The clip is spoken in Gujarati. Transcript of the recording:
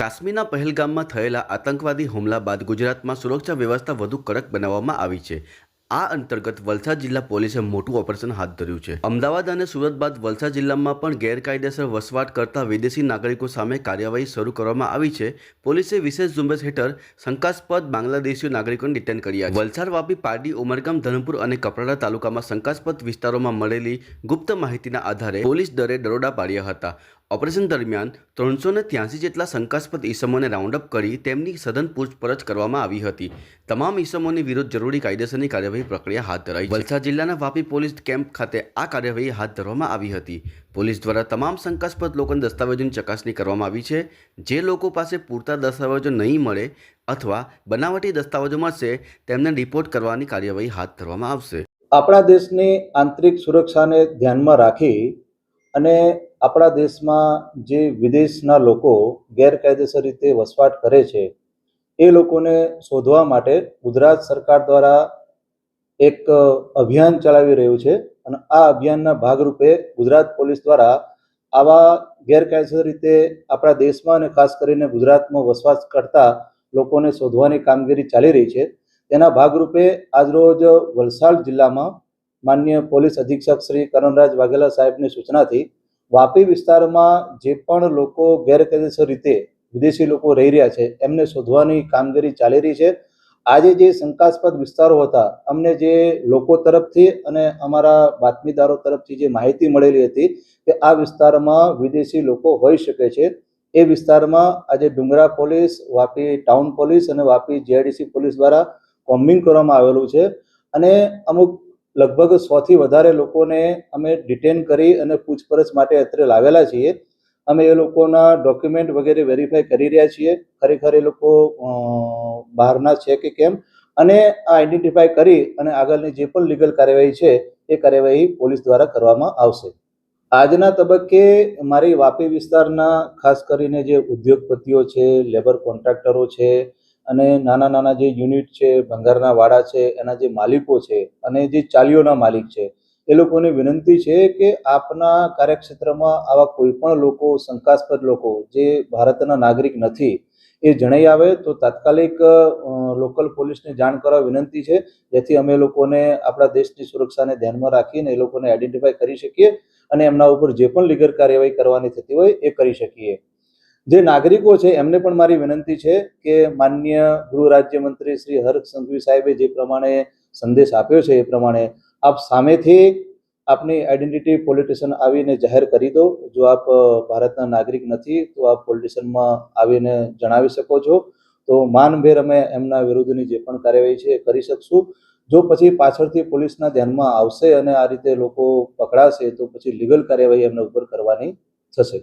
કાશ્મીરના પહેલગામમાં થયેલા આતંકવાદી હુમલા બાદ ગુજરાતમાં સુરક્ષા વ્યવસ્થા વધુ કડક બનાવવામાં આવી છે. આ અંતર્ગત વલસાડ જિલ્લા પોલીસે મોટું ઓપરેશન હાથ ધર્યું છે. અમદાવાદ અને સુરત બાદ વલસાડ જિલ્લામાં પણ ગેરકાયદેસર વસવાટ કરતા વિદેશી નાગરિકો સામે કાર્યવાહી શરૂ કરવામાં આવી છે. પોલીસે વિશેષ ઝુંબેશ હેઠળ શંકાસ્પદ બાંગ્લાદેશી નાગરિકોને ડિટેન કર્યા વલસાડ વાપી પારડી, ઉમરગામ, ધરમપુર અને કપરાડા તાલુકામાં શંકાસ્પદ વિસ્તારોમાં મળેલી ગુપ્ત માહિતીના આધારે પોલીસ દરે દરોડા પાડ્યા હતા. ઓપરેશન દરમિયાન ત્રણસો ને ત્યાસી જેટલા શંકાસ્પદ ઈસમોને રાઉન્ડ અપ કરી તેમની સઘન પૂછપરછ કરવામાં આવી હતી. તમામ ઈસમોની વિરુદ્ધ જરૂરી કાયદેસરની કાર્યવાહી પ્રક્રિયા હાથ ધરાઈ વલસાડ જિલ્લાના વાપી પોલીસ કેમ્પ ખાતે આ કાર્યવાહી હાથ ધરવામાં આવી હતી. પોલીસ દ્વારા તમામ શંકાસ્પદ લોકોની દસ્તાવેજોની ચકાસણી કરવામાં આવી છે. જે લોકો પાસે પૂરતા દસ્તાવેજો નહીં મળે અથવા બનાવટી દસ્તાવેજો મળશે, તેમને રિપોર્ટ કરવાની કાર્યવાહી હાથ ધરવામાં આવશે. આપણા દેશની આંતરિક સુરક્ષાને ધ્યાનમાં રાખી અને આપણા દેશમાં જે વિદેશના લોકો ગેરકાયદેસર રીતે વસવાટ કરે છે, એ લોકોને શોધવા માટે ગુજરાત સરકાર દ્વારા એક અભિયાન ચલાવી રહ્યું છે અને આ અભિયાનના ભાગરૂપે ગુજરાત પોલીસ દ્વારા આવા ગેરકાયદેસર રીતે આપણા દેશમાં અને ખાસ કરીને ગુજરાતમાં વસવાટ કરતા લોકોને શોધવાની કામગીરી ચાલી રહી છે. તેના ભાગરૂપે આજરોજ વલસાડ જિલ્લામાં માન્ય પોલીસ અધિક્ષક શ્રી કરણરાજ વાઘેલા સાહેબની સૂચનાથી વાપી વિસ્તારમાં જે પણ લોકો ગેરકાયદેસર રીતે વિદેશી લોકો રહી રહ્યા છે, એમને શોધવાની કામગીરી ચાલી રહી છે. આજે જે શંકાસ્પદ વિસ્તારો હતા, અમને જે લોકો તરફથી અને અમારા બાતમીદારો તરફથી જે માહિતી મળેલી હતી કે આ વિસ્તારમાં વિદેશી લોકો હોઈ શકે છે, એ વિસ્તારમાં આજે ડુંગરા પોલીસ, વાપી ટાઉન પોલીસ અને વાપી જીઆઈડીસી પોલીસ દ્વારા કોમ્બિંગ કરવામાં આવેલું છે. અને અમુક લગભગ સોથી વધારે લોકોને અમે ડિટેન કરી અને પૂછપરછ માટે અત્રે લાવેલા છીએ. અમે એ લોકોના ડોક્યુમેન્ટ વગેરે વેરીફાઈ કરી રહ્યા છીએ. ખરેખર એ લોકો બહારના છે કે કેમ? અને આ આઈડેન્ટિફાઈ કરી અને આગળની જે પણ લીગલ કાર્યવાહી છે, એ કાર્યવાહી પોલીસ દ્વારા કરવામાં આવશે. આજના તબક્કે મારી વાપી વિસ્તારના ખાસ કરીને જે ઉદ્યોગપતિઓ છે લેબર કોન્ટ્રાક્ટરો છે અને નાના નાના જે યુનિટ છે, ભંગારના વાડા છે, એના જે માલિકો છે અને જે ચાલીઓના માલિક છે, એ લોકોને વિનંતી છે કે આપના કાર્યક્ષેત્રમાં આવા કોઈ પણ લોકો, શંકાસ્પદ લોકો જે ભારતના નાગરિક નથી, એ જણાઈ આવે તો તાત્કાલિક લોકલ પોલીસને જાણ કરવા વિનંતી છે, જેથી અમે લોકોને આપણા દેશની સુરક્ષાને ધ્યાનમાં રાખીને એ લોકોને આઈડેન્ટિફાય કરી શકીએ અને એમના ઉપર જે પણ લીગલ કાર્યવાહી કરવાની થતી હોય એ કરી શકીએ. જે નાગરિકો છે, એમને પણ મારી વિનંતી છે કે માન્ય ગૃહ રાજ્યમંત્રી શ્રી હર્ષ સંઘવી સાહેબે જે પ્રમાણે સંદેશ આપ્યો છે, એ પ્રમાણે આપ સામેથી આપની આઈડેન્ટિટી પોલિટિશિયન આવીને જાહેર કરી દો. જો આપ ભારતના નાગરિક નથી, તો આપ પોલિટિશિયનમાં આવીને જણાવી શકો છો. તો માનભેર અમે એમના વિરુદ્ધની જે પણ કાર્યવાહી છે, એ કરી શકશું. જો પછી પાછળથી પોલીસના ધ્યાનમાં આવશે અને આ રીતે લોકો પકડાશે, તો પછી લીગલ કાર્યવાહી એમના ઉપર કરવાની થશે.